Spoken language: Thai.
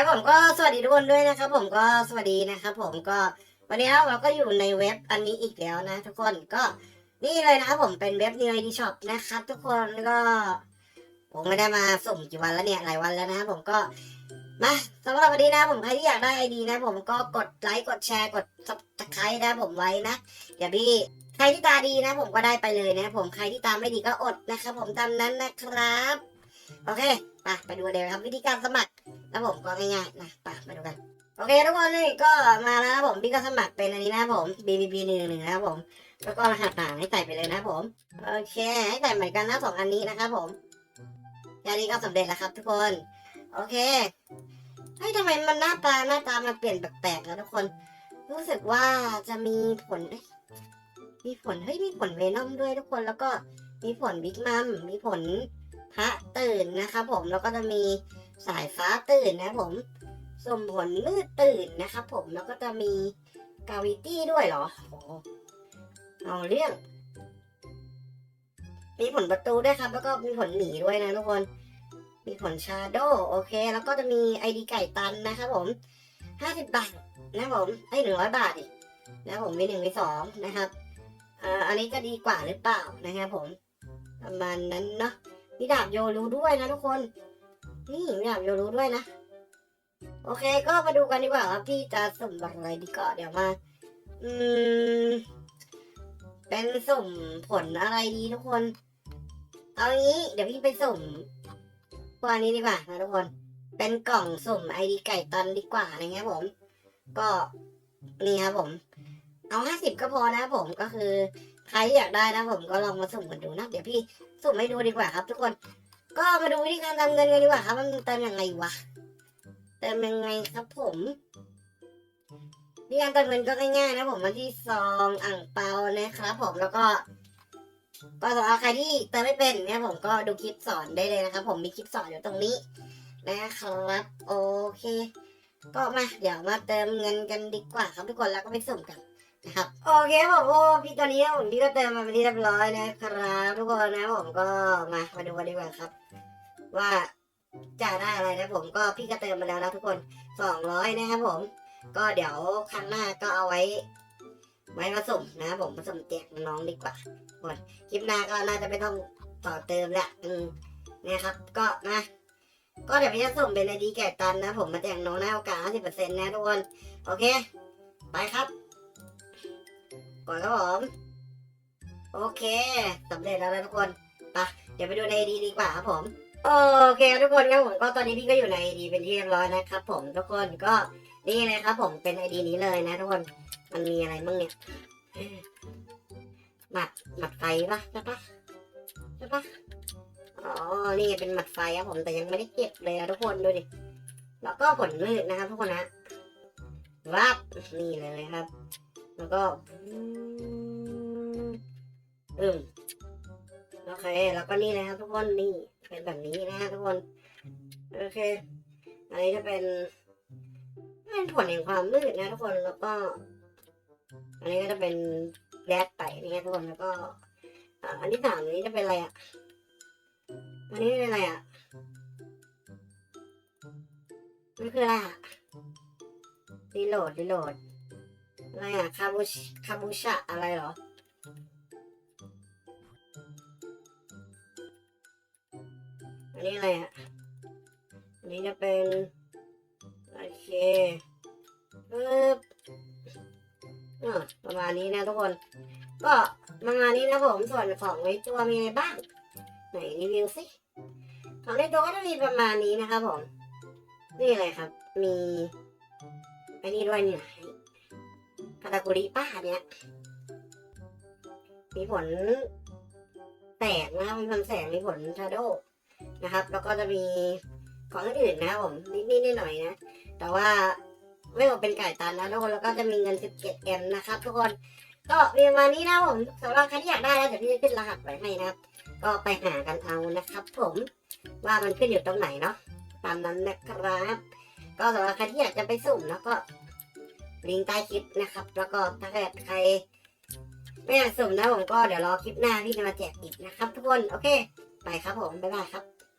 ครับผมก็สวัสดีทุกคนด้วยนะครับผมก็สวัสดีนะครับผมก็วันนี้เราก็อยู่ในเว็บอันนี้อีกแล้วนะ ทุกคนก็นี่เลยนะครับผมเป็นเว็บ New ID Shop นะครับทุกคนก็ผมไม่ได้มาสุ่มกี่วันแล้วเนี่ยหลายวันแล้วนะครับผมก็มาสำหรับวันนี้นะผมใครที่อยากได้ไอดีนะ ผมก็กดไลค์กดแชร์กดซับสไครต์นะผมไว้นะอย่าพี่ใครที่ตาดีนะ ผมก็ได้ไปเลยนะผมใครที่ตามไม่ดีก็อดนะครับผมตามนั้นนะครับ โอเคไปไปดูเลยครับวิธีการสมัคร แล้วผมก็ง่ายๆนะไปมาดูกัน โอเคทุกคนนี่ก็มาแล้วนะผมพี่ก็สมัครเป็นอันนี้นะครับผม BBB หนึ่งหนึ่งนะครับผม แล้วก็รหัสผ่านให้ใส่ไปเลยนะผม โอเค ให้ใส่เหมือนกันนะสองอันนี้นะครับผมแค่นี้ก็สำเร็จแล้วครับ ทุกคน โอเคเฮ้ยทำไมมันหน้าตาหน้าตามันเปลี่ยนแปลกๆแล้วทุกคน รู้สึกว่าจะมีผล มีผลเฮ้ยมีผลเวนอมด้วยทุกคนแล้วก็มีผลบิ๊กมัมมีผลพระตื่นนะครับผมแล้วก็จะมี สายฟ้าตื่นนะผม สมผลมืดตื่นนะครับผมแล้วก็จะมีกาวิตี้ด้วยเหรอโอ้โหเอาเรื่อง มีผลประตูด้วยครับ แล้วก็มีผลหนีด้วยนะทุกคน มีผลชาโดโอเค แล้วก็จะมีไอดีไก่ตันนะครับผมห้าสิบบาทนะผมไอหนึ่งร้อยบาทอีกนะผมมีหนึ่งมีสองนะครับอ่าอันนี้จะดีกว่าหรือเปล่านะครับผมประมาณนั้นเนาะมีดาบโยรู้ด้วยนะทุกคน นี่อยากจะรู้ด้วยนะ โอเค ก็มาดูกันดีกว่าครับพี่จะสุ่มอะไรดีก็เดี๋ยวมา อืม เป็นสุ่มผลอะไรดีทุกคน เอางี้ เดี๋ยวพี่ไปสุ่มพวกอันนี้ดีกว่านะทุกคน เป็นกล่องสุ่มไอดีไก่ตันดีกว่านะครับผม ก็นี่ครับผม เอาห้าสิบก็พอนะครับผมก็คือใครอยากได้นะผมก็ลองมาสุ่มกันดูนะ เดี๋ยวพี่สุ่มให้ดูดีกว่าครับทุกคน ก็มาดูวิธีการทำเงินกันดีกว่าครับมันเติมยังไงวะเติมยังไงครับผมวิธีการเติมเงินก็ง่ายๆนะผมมาที่ซองอ่างเปานะครับ ผมแล้วก็ก็สำหรับใครที่เติมไม่เป็นเนี่ยผมก็ดูคลิปสอนได้เลยนะครับ ผมมีคลิปสอนอยู่ตรงนี้นะครับโอเค ก็มาเดี๋ยวมาเติมเงินกันดีกว่าครับทุกคนแล้วก็ไปสุ่มกันนะครับโอเคผมโอ้พี่ตอนนี้ผมพี่ก็เติมมาเป็นที่เรียบร้อยนะครับทุกคนนะผมก็มามาดูกันดีกว่าครับ ว่าจะได้อะไรนะผมก็พี่ก็เติมมาแล้วนะทุกคนสองร้อยนะครับผม ก็เดี๋ยวครั้งหน้าก็เอาไว้ ไว้มาสุ่มนะครับผมมาสุ่มแจกน้องดีกว่าโอ้ยคลิปหน้าก็น่าจะไม่ต้องต่อเติมละอืมนี่ยครับ ก็นะก็เดี๋ยวพี่จะสุ่มเป็นไอดีแก่ตันนะ ผมมาแจกน้องหน้าโอกาส50%นะทุกคน โอเค ไปครับกดครับผมโอเคสำเร็จแล้วนะทุกคนไปเดี๋ยวไปดูในดีดีกว่าครับผม โอเคทุกคนครับผมก็ตอนนี้พี่ก็อยู่ในไอดีเป็นที่เรียบร้อยนะครับผมทุกคนก็นี่เลยครับผมเป็นไอดีนี้เลยนะทุกคนมันมีอะไรบ้างเนี่ยหมัดหมัดไฟปะใช่ปะใช่ปะอ๋อนี่เป็นหมัดไฟครับผมแต่ยังไม่ได้เก็บเลยนะทุกคนดูดิแล้วก็ผลมืดนะครับทุกคนนะวับนี่เลยครับ แล้วก็อืม โอเค แล้วก็นี่เลยครับทุกคนนี่เป็นแบบนี้นะฮะทุกคน โอเค อันนี้จะเป็นเป็นผลแห่งความมืดนะทุกคนแล้วก็ อันนี้ก็จะเป็นแดดไปนี่ฮะทุกคนแล้วก็อันที่สามอันนี้จะเป็นอะไรอะอันนี้เป็นอะไรอะมันคืออะไรอะรีโหลดรีโหลดอะไรอะคาบูชคาบูชะอะไรเหรอ อันนี้อะไรอะ อันนี้จะเป็นโอเคปึ๊บอ่าประมาณนี้นะทุกคน ก็ประมาณนี้นะผมส่วนของในตัวมีอะไรบ้าง ไหนรีวิวสิของในตัวก็จะมีประมาณนี้นะครับผม นี่อะไรครับ มีไอ้นี่ด้วยนี่ยคาตากุริป้าเนี่ยมีผลแสงนะครับมีผลแสงมีผลชาโดว์ นะครับ แล้วก็จะมีของอื่นๆนะครับผมนิดๆหน่อยๆนะ แต่ว่าไม่ว่าเป็นไก่ตันนะทุกคนแล้วก็จะมีเงิน 17เอ็มนะครับทุกคนก็มีประมาณนี้นะผมสำหรับใครที่อยากได้แล้วเดี๋ยวพี่จะขึ้นรหัสไว้ให้นะครับ ก็ไปหากันเอานะครับ ผมว่ามันขึ้นอยู่ตรงไหนเนาะตามนั้นนะครับ ก็สำหรับใครที่อยากจะไปสุ่มแล้วก็ลิงก์ใต้คลิปนะครับ แล้วก็ถ้าเกิดใครไม่อยากสุ่มนะผมก็เดี๋ยวรอคลิปหน้าพี่จะมาแจกอีกนะครับ ทุกคนโอเค ไปครับผมบ๊ายบายครับ